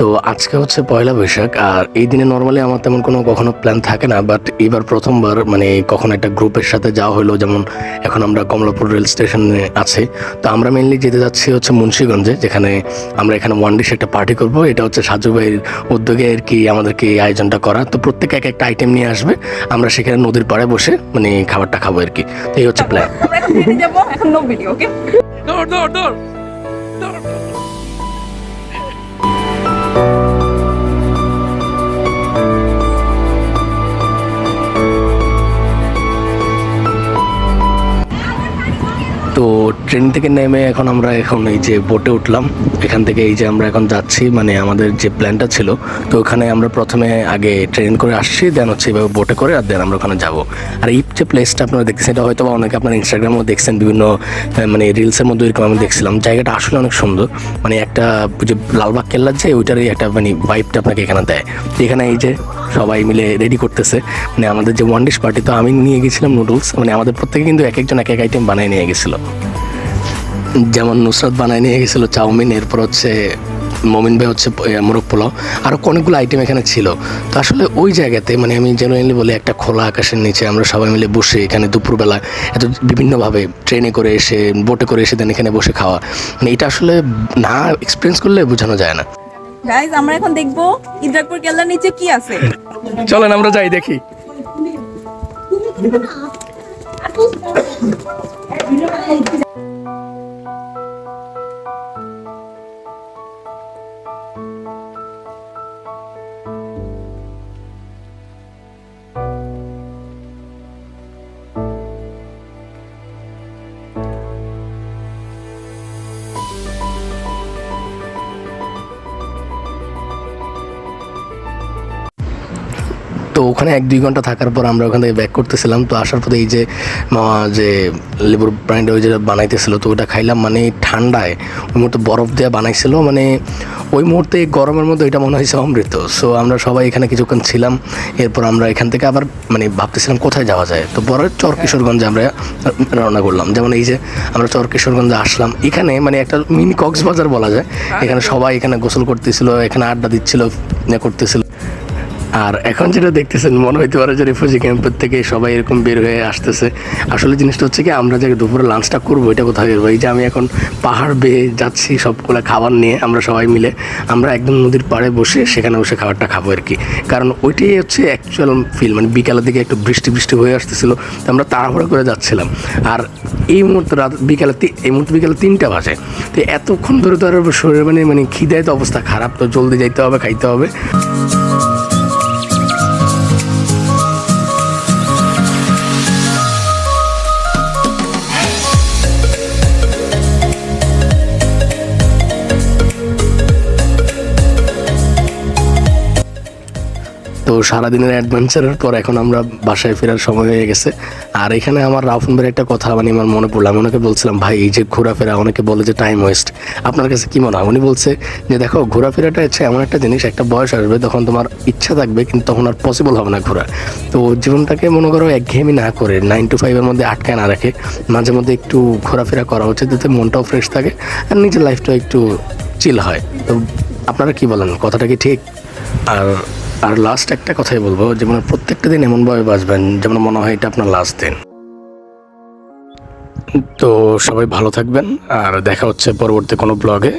তো আজকে হচ্ছে পয়লা বৈশাখ আর এই দিনে নর্মালি আমার তেমন কোনো কখনো প্ল্যান থাকে না বাট এবার প্রথমবার মানে কখনো একটা গ্রুপের সাথে যাওয়া হলো যেমন এখন আমরা কমলাপুর রেল স্টেশনে আছে। তো আমরা মেনলি যেতে যাচ্ছি হচ্ছে মুন্সীগঞ্জে যেখানে আমরা এখানে ওয়ান ডিশ একটা পার্টি করব। এটা হচ্ছে সাজু ভাইয়ের উদ্যোগে আর কি আমাদেরকে এই আয়োজনটা করা। তো প্রত্যেকে এক একটা আইটেম নিয়ে আসবে আমরা সেখানে নদীর পাড়ে বসে মানে খাবারটা খাব আর কি। তো এই হচ্ছে প্ল্যান আমরা এখন ভিডিও ওকে দৌড় দৌড় দৌড়। তো ট্রেন থেকে নেমে এখন আমরা এখন এই যে বোটে উঠলাম, এখান থেকে এই যে আমরা এখন যাচ্ছি মানে আমাদের যে প্ল্যানটা ছিল, তো ওখানে আমরা প্রথমে আগে ট্রেন করে আসছি দেন হচ্ছে এভাবে বোটে করে আর দেন আমরা ওখানে যাব। আর এই যে প্লেসটা আপনারা দেখছেন, এটা হয়তো অনেকে আপনার ইনস্টাগ্রামেও দেখছেন, বিভিন্ন মানে রিলসের মধ্যে এরকম আমি দেখছিলাম। জায়গাটা আসলে অনেক সুন্দর মানে একটা যে লালবাগ কেল্লার যে, ওইটারই একটা মানে ভাইবটা আপনাকে এখানে দেয়। এখানে এই যে সবাই মিলে রেডি করতেছে মানে আমাদের যে ওয়ান ডিশ পার্টি তো আমি নিয়ে গেছিলাম নুডলস মানে আমাদের প্রত্যেকে কিন্তু এক একজন এক এক আইটেম বানিয়ে নিয়ে গেছিল। যেমন নুসরাত বানায় নিয়ে গেছিল চাউমিন এরপর হচ্ছে মমিন ভাই হচ্ছে মোরগ পোলাও। আরও অনেকগুলো আইটেম এখানে ছিল। তো আসলে ওই জায়গাতে মানে আমি জেনুইনলি বলি একটা খোলা আকাশের নিচে আমরা সবাই মিলে বসে এখানে দুপুরবেলা এত বিভিন্নভাবে ট্রেনে করে এসে বোটে করে এসে দেন এখানে বসে খাওয়া। মানে এটা আসলে না এক্সপিরিয়েন্স করলে বোঝানো যায় না। গাইজ আমরা এখন দেখব ইদ্রাকপুর কেল্লার নিচে কি আছে। চলেন আমরা যাই দেখি। তো ওখানে এক দুই ঘণ্টা থাকার পর আমরা ওখান থেকে ব্যাক করতেছিলাম। তো আসার পথে এই যে মামা যে লেবুর ব্র্যান্ড ওই যে বানাইতেছিল তো ওটা খাইলাম মানে ঠান্ডায়। ওই মুহূর্তে বরফ দিয়ে বানাইছিল মানে ওই মুহূর্তে গরমের মধ্যে এটা মনে হয়েছে অমৃত। সো আমরা সবাই এখানে কিছুক্ষণ ছিলাম এরপর আমরা এখান থেকে আবার মানে ভাবতেছিলাম কোথায় যাওয়া যায়। তো পরে চর কিশোরগঞ্জে আমরা রওনা করলাম। যেমন এই যে আমরা চর কিশোরগঞ্জে আসলাম এখানে মানে একটা মিনি কক্সবাজার বলা যায়। এখানে সবাই এখানে গোসল করতেছিল এখানে আড্ডা দিচ্ছিল ইয়ে করতেছিল। আর এখন যেটা দেখতেছেন, মনে হইতে পারে যে রিফিউজি ক্যাম্পের থেকে সবাই এরকম বের হয়ে আসতেছে। আসলে জিনিসটা হচ্ছে কি, আমরা যে দুপুরে লাঞ্চটা করব, এটা কোথায় বেরবো এই যে আমি এখন পাহাড় বেয়ে যাচ্ছি সবগুলো খাবার নিয়ে, আমরা সবাই মিলে, আমরা একদম নদীর পাড়ে বসে সেখানে বসে খাবারটা খাব আর কি। কারণ ওইটাই হচ্ছে অ্যাকচুয়াল ফিল মানে বিকালের দিকে একটু বৃষ্টি বৃষ্টি হয়ে আসতেছিল, তো আমরা তাড়াহুড়ো করে যাচ্ছিলাম। আর এই মুহূর্তে রাত, বিকালে এই মুহূর্তে বিকালে তিনটা বাজে। তো এতক্ষণ ধরে তো আর শরীরে মানে মানে খিদায় তো অবস্থা খারাপ, তো জলদি যাইতে হবে, খাইতে হবে। তো সারাদিনের অ্যাডভেঞ্চারের পর এখন আমরা বাসায় ফেরার সময় হয়ে গেছে। আর এখানে আমার রাফুন ভাইয়ের একটা কথা মানে আমার মনে পড়ল। আমি ওনাকে বলছিলাম, ভাই, এই যে ঘোরাফেরা, অনেকে বলে যে টাইম ওয়েস্ট আপনার কাছে কী মনে হয়? উনি বলছে যে, দেখো, ঘোরাফেরাটা হচ্ছে এমন একটা জিনিস, একটা বয়স আসবে তখন তোমার ইচ্ছা থাকবে, কিন্তু তখন আর পসিবল হবে না ঘোরা তো জীবনটাকে মনে করো একঘেয়েমি না করে নাইন টু ফাইভের মধ্যে আটকায় না রাখে। মাঝে মধ্যে একটু ঘোরাফেরা করা উচিত যাতে মনটাও ফ্রেশ থাকে আর নিজের লাইফটাও একটু চিল হয়। তো আপনারা কি বলেন? কথাটা কি ঠিক? আর আর লাস্ট একটা কথাই বলব যেমন প্রত্যেকটা দিন এমনভাবে বাঁচবেন যেমন মনে হয় এটা আপনার লাস্ট দিন। তো সবাই ভালো থাকবেন, আর দেখা হচ্ছে পরবর্তী কোনো ব্লগে